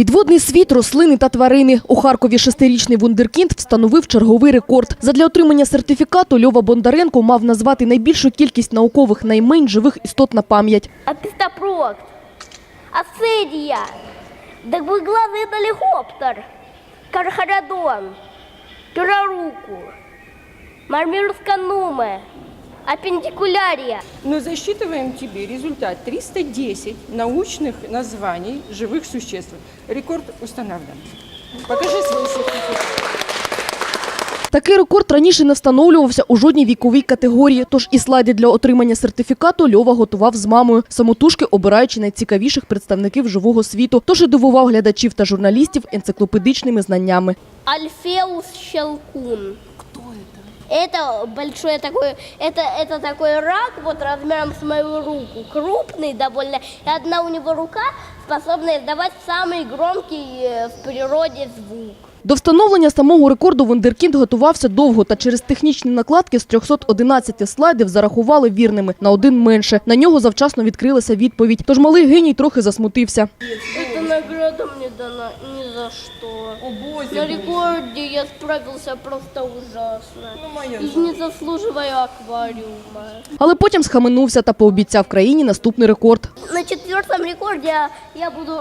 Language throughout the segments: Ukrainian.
Підводний світ, рослини та тварини. У Харкові шестирічний вундеркінд встановив черговий рекорд. Задля отримання сертифікату Льова Бондаренко мав назвати найбільшу кількість наукових наймен живих істот на пам'ять. Апистопрокт, Асцидия, Дагвоглазый долихоптер, Кархарадон, Пюраруку, Мармюрскануме, Аппендикулярия. Но засчитываем тебе результат 310 научных названий живых существ. Рекорд установлен. Покажи свой сертификат. Такий рекорд раніше не встановлювався у жодній віковій категорії. Тож і слайди для отримання сертифікату Льова готував з мамою, самотужки обираючи найцікавіших представників живого світу. Тож і дивував глядачів та журналістів енциклопедичними знаннями. Альфеус щелкун. Кто это? Это большой такой, это, это такой рак, вот размером с мою руку, крупный довольно, и одна у него рука способна издавать самый громкий э, в природе звук. До встановлення самого рекорду Вундеркінд готувався довго та через технічні накладки з 311 слайдів зарахували вірними на один менше. На нього завчасно відкрилася відповідь. Тож малий геній трохи засмутився. Дана ни за что. О, Боже На рекорде я справился просто ужасно. Ну, моя И не заслуживаю аквариума. Але потім схаменувся та пообіцяв країні наступний рекорд. На четвертом рекорде я, буду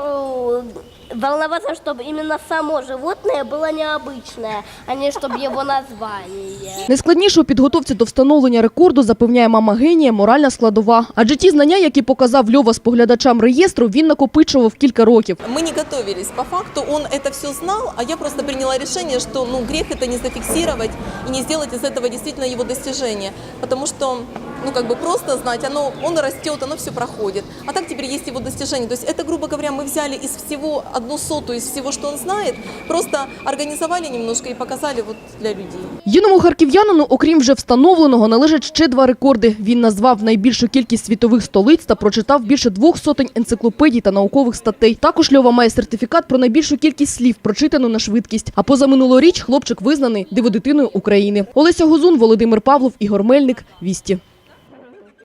волноваться, чтобы именно само животное было необычное, а не чтобы его название. Найскладніше у підготовці до встановлення рекорду, запевняє мама генія, моральна складова. Адже ті знання, які показав Льова споглядачам реєстру, він накопичував кілька років. Мы не готовились. По факту он это все знал, а я просто приняла решение, что ну, грех это не зафиксировать и не сделать из этого действительно его достижение. Потому что ну, как бы просто знать, оно, он растет, оно все проходит. А так теперь есть его достижение. То есть это, грубо говоря, мы взяли из всего одну сотую из всего, что он знает, просто организовали немножко и показали вот для людей. Юному харків'янину, окрім вже встановленого, належать ще два рекорди. Він назвав найбільшу кількість світових столиць та прочитав більше двох сотень енциклопедій та наукових статей. Також Льова має сертифікат про найбільшу кількість слів, прочитану на швидкість. А позаминулоріч хлопчик визнаний диводитиною України. Олеся Гузун, Володимир Павлов, Ігор Мельник. Вісті.